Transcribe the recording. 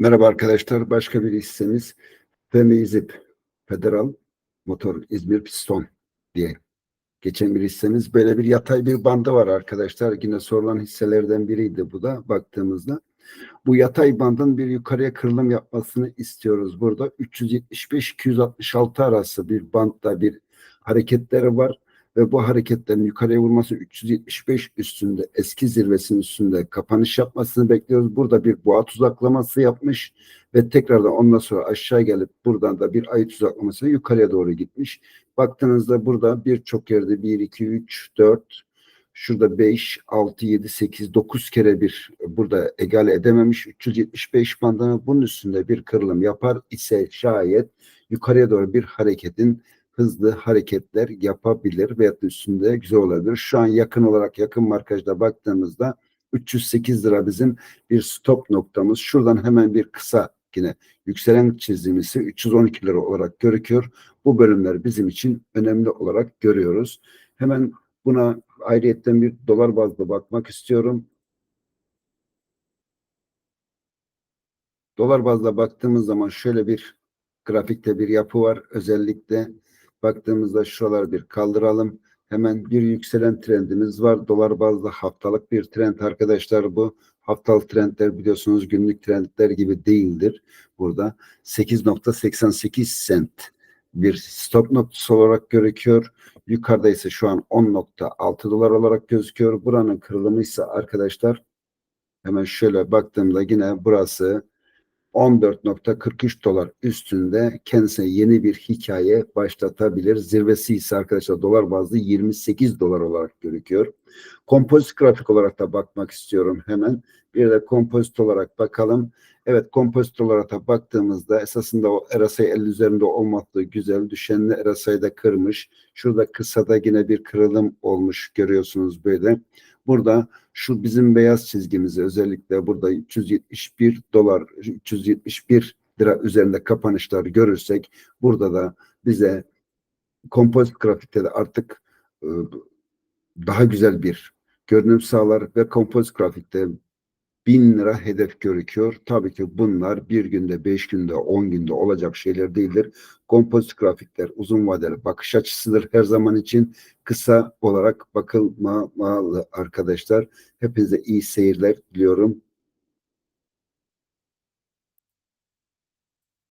Merhaba arkadaşlar. Başka bir hissemiz Femizip Federal Motor İzmir Piston diye geçen bir hissemiz. Böyle bir yatay bir bandı var arkadaşlar. Yine sorulan hisselerden biriydi bu da baktığımızda. Bu yatay bandın bir yukarıya kırılım yapmasını istiyoruz. Burada 375-266 arası bir bantta bir hareketleri var ve bu hareketlerin yukarıya vurması 375 üstünde eski zirvesinin üstünde kapanış yapmasını bekliyoruz. Burada bir boğa tuzaklaması yapmış ve tekrardan ondan sonra aşağı gelip buradan da bir ay tuzaklamasına yukarıya doğru gitmiş. Baktığınızda burada birçok yerde 1, 2, 3, 4, şurada 5, 6, 7, 8, 9 kere bir burada egale edememiş. 375 bandına bunun üstünde bir kırılım yapar ise şayet yukarıya doğru bir hareketin hızlı hareketler yapabilir veya üstünde güzel olabilir. Şu an yakın olarak yakın markajda baktığımızda 308 lira bizim bir stop noktamız. Şuradan hemen bir kısa yine yükselen çizgimizi 312 lira olarak görüküyor. Bu bölümler bizim için önemli olarak görüyoruz. Hemen buna ayrıyetten bir dolar bazlı bakmak istiyorum. Dolar bazda baktığımız zaman şöyle bir grafikte bir yapı var. Özellikle baktığımızda şuraları bir kaldıralım. Hemen bir yükselen trendimiz var. Dolar bazlı haftalık bir trend arkadaşlar bu. Haftalık trendler biliyorsunuz günlük trendler gibi değildir. Burada 8.88 sent bir stop noktası olarak gözüküyor. Yukarıda ise şu an 10.6 dolar olarak gözüküyor. Buranın kırılımı ise arkadaşlar hemen şöyle baktığımda yine burası 14.43 dolar üstünde kendisine yeni bir hikaye başlatabilir. Zirvesi ise arkadaşlar dolar bazlı 28 dolar olarak gözüküyor. Kompozit grafik olarak da bakmak istiyorum hemen. Bir de kompozit olarak bakalım. Evet kompozit olarak da baktığımızda esasında o RSI 50 üzerinde olmakta güzel. Düşenli RSI'yi da kırmış. Şurada kısada yine bir kırılım olmuş görüyorsunuz böyle. Burada şu bizim beyaz çizgimizi özellikle burada 371 dolar 371 lira üzerinde kapanışlar görürsek burada da bize kompozit grafikte de artık e, daha güzel bir görünüm sağlar ve kompozit grafikte bin lira hedef görüküyor. Tabii ki bunlar bir günde, beş günde, on günde olacak şeyler değildir. Kompozit grafikler uzun vadeli bakış açısıdır her zaman için. Kısa olarak bakılmamalı arkadaşlar. Hepinize iyi seyirler diliyorum.